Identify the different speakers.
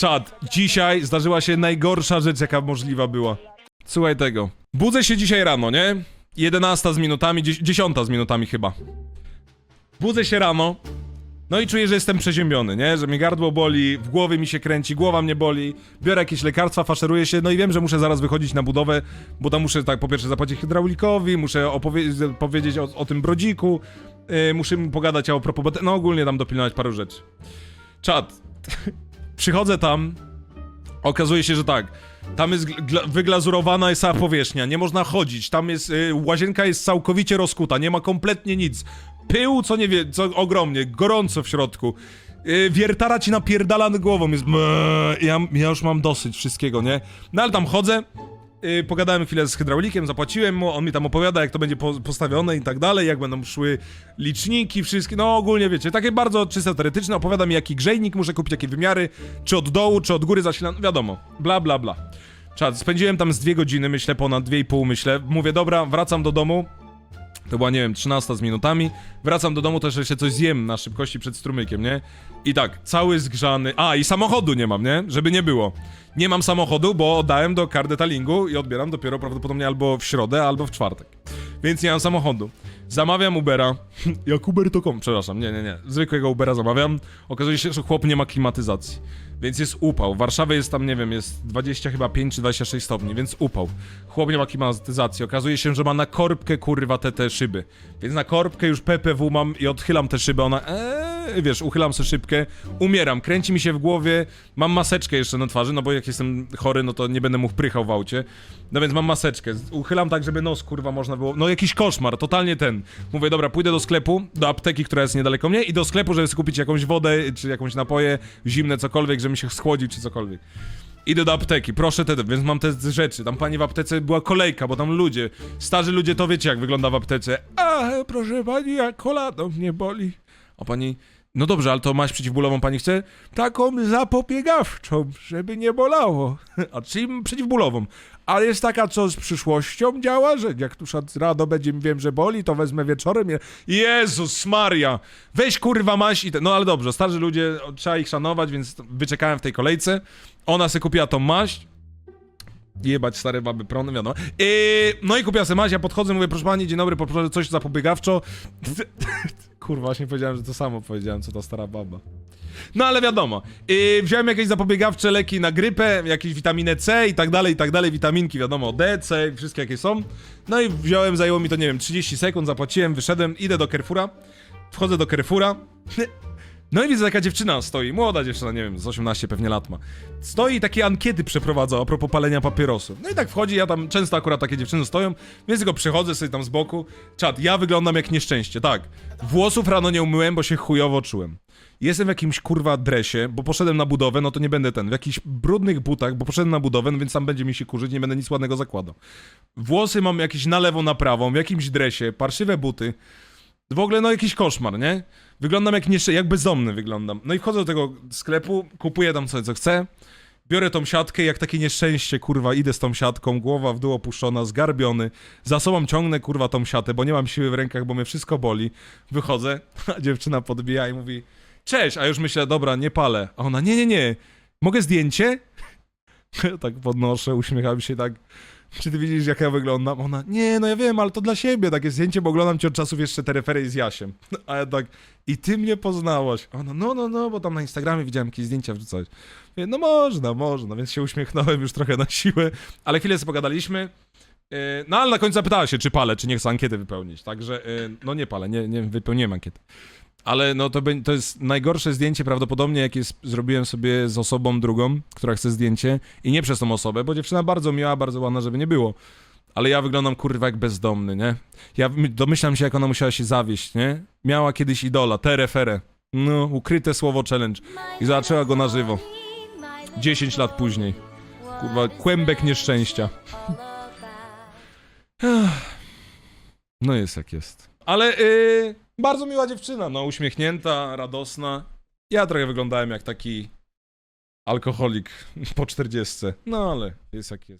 Speaker 1: Czad, dzisiaj zdarzyła się najgorsza rzecz, jaka możliwa była. Słuchaj tego. Budzę się dzisiaj rano, nie? 11 z minutami, 10 z minutami chyba. Budzę się rano. No i czuję, że jestem przeziębiony, nie? Że mnie gardło boli, w głowie mi się kręci, głowa mnie boli, biorę jakieś lekarstwa, faszeruję się, no i wiem, że muszę zaraz wychodzić na budowę, bo tam muszę tak po pierwsze zapłacić hydraulikowi, muszę opowie- powiedzieć o, o tym brodziku, yy, muszę mu pogadać o propos, no ogólnie tam dopilnować paru rzeczy. Czad. Przychodzę tam, okazuje się, że tak. Tam jest gl- gla- wyglazurowana jest cała powierzchnia, nie można chodzić, tam jest, y, łazienka jest całkowicie rozkuta, nie ma kompletnie nic. Pył, co nie wie, co ogromnie, gorąco w środku. Y, wiertara ci napierdala głową, jest ja, ja już mam dosyć wszystkiego, nie? No ale tam chodzę, y, pogadałem chwilę z hydraulikiem, zapłaciłem mu, on mi tam opowiada, jak to będzie po, postawione i tak dalej, jak będą szły liczniki, wszystkie, no ogólnie wiecie, takie bardzo czysto teoretyczne, opowiada mi jaki grzejnik muszę kupić, jakie wymiary, czy od dołu, czy od góry zasilany, wiadomo, bla bla bla. Czad, spędziłem tam z dwie godziny, myślę, ponad dwie i pół, myślę, mówię, dobra, wracam do domu, to była, nie wiem, 13 z minutami. Wracam do domu, też jeszcze coś zjem na szybkości przed strumykiem, nie? I tak, cały zgrzany. A, i samochodu nie mam, nie? Żeby nie było. Nie mam samochodu, bo oddałem do car detailingu i odbieram dopiero prawdopodobnie albo w środę, albo w czwartek. Więc nie mam samochodu. Zamawiam Ubera. Jak Uber to kom? Przepraszam, nie, nie, nie. Zwykłego Ubera zamawiam. Okazuje się, że chłop nie ma klimatyzacji. Więc jest upał. W Warszawie jest tam, nie wiem, jest 20 chyba 5 czy 26 stopni, więc upał. Chłop nie ma klimatyzacji. Okazuje się, że ma na korbkę kurwa te, te szyby. Więc na korbkę już PPW mam i odchylam te szyby, ona eee, wiesz, uchylam sobie szybkę, umieram, kręci mi się w głowie, mam maseczkę jeszcze na twarzy, no bo jak jestem chory, no to nie będę mógł prychał w aucie. No więc mam maseczkę, uchylam tak, żeby nos kurwa można było, no jakiś koszmar, totalnie ten. Mówię, dobra, pójdę do sklepu, do apteki, która jest niedaleko mnie i do sklepu, żeby sobie kupić jakąś wodę, czy jakąś napoje, zimne, cokolwiek, żeby mi się schłodził, czy cokolwiek. Idę do apteki, proszę te, więc mam te rzeczy. Tam pani w aptece była kolejka, bo tam ludzie, starzy ludzie to wiecie jak wygląda w aptece. A, proszę pani, jak kolano mnie boli. A pani, no dobrze, ale to maść przeciwbólową pani chce? Taką zapobiegawczą, żeby nie bolało. A czyli przeciwbólową. Ale jest taka, co z przyszłością działa, że jak tu rano będzie wiem, że boli, to wezmę wieczorem. Je... Jezus Maria! Weź kurwa maś i te... No ale dobrze, starzy ludzie, trzeba ich szanować, więc wyczekałem w tej kolejce. Ona se kupiła tą maść. Jebać stare baby prony, wiadomo. Yy, no i kupiła se maść, ja podchodzę, mówię, proszę pani, dzień dobry, poproszę coś zapobiegawczo. Kurwa, właśnie powiedziałem, że to samo powiedziałem, co ta stara baba. No ale wiadomo, yy, wziąłem jakieś zapobiegawcze leki na grypę, jakieś witaminę C i tak dalej, i tak dalej, witaminki, wiadomo, D, C, wszystkie jakie są. No i wziąłem, zajęło mi to, nie wiem, 30 sekund, zapłaciłem, wyszedłem, idę do Carrefoura, wchodzę do Carrefoura, no i widzę, taka dziewczyna stoi, młoda dziewczyna, nie wiem, z 18 pewnie lat ma. Stoi i takie ankiety przeprowadza a propos palenia papierosów. No i tak wchodzi, ja tam często akurat takie dziewczyny stoją, więc tylko przychodzę sobie tam z boku. Czad, ja wyglądam jak nieszczęście, tak. Włosów rano nie umyłem, bo się chujowo czułem. Jestem w jakimś kurwa dresie, bo poszedłem na budowę, no to nie będę ten, w jakichś brudnych butach, bo poszedłem na budowę, no więc tam będzie mi się kurzyć, nie będę nic ładnego zakładał. Włosy mam jakieś na lewo, na prawą, w jakimś dresie, parszywe buty. W ogóle, no jakiś koszmar, nie? Wyglądam jak nieszczę, jak bezdomny wyglądam. No i wchodzę do tego sklepu, kupuję tam sobie co chcę, biorę tą siatkę, jak takie nieszczęście, kurwa, idę z tą siatką, głowa w dół opuszczona, zgarbiony, za sobą ciągnę, kurwa, tą siatę, bo nie mam siły w rękach, bo mnie wszystko boli. Wychodzę, a dziewczyna podbija i mówi, cześć, a już myślę, dobra, nie palę. A ona, nie, nie, nie, mogę zdjęcie? tak podnoszę, uśmiecham się tak, czy ty widzisz, jak ja wyglądam? Ona, nie, no ja wiem, ale to dla siebie takie zdjęcie, bo oglądam cię od czasów jeszcze te refery z Jasiem. A ja tak, i ty mnie poznałaś. Ona, no, no, no, bo tam na Instagramie widziałem jakieś zdjęcia wrzucać. Mówię, no można, można, więc się uśmiechnąłem już trochę na siłę, ale chwilę sobie pogadaliśmy. Yy, No ale na końcu zapytała się, czy palę, czy nie chcę ankiety wypełnić. Także, yy, no nie palę, nie, nie wypełniłem ankiety. Ale no to, be- to jest najgorsze zdjęcie prawdopodobnie, jakie zrobiłem sobie z osobą drugą, która chce zdjęcie i nie przez tą osobę, bo dziewczyna bardzo miła, bardzo ładna, żeby nie było. Ale ja wyglądam kurwa jak bezdomny, nie? Ja my- domyślam się, jak ona musiała się zawieść, nie? Miała kiedyś idola, terefere. No, ukryte słowo challenge. I zobaczyła go na żywo. 10 lat później. Kurwa, kłębek nieszczęścia. No jest jak jest. Ale yy, bardzo miła dziewczyna, no uśmiechnięta, radosna. Ja trochę wyglądałem jak taki alkoholik po 40. No ale jest jak jest.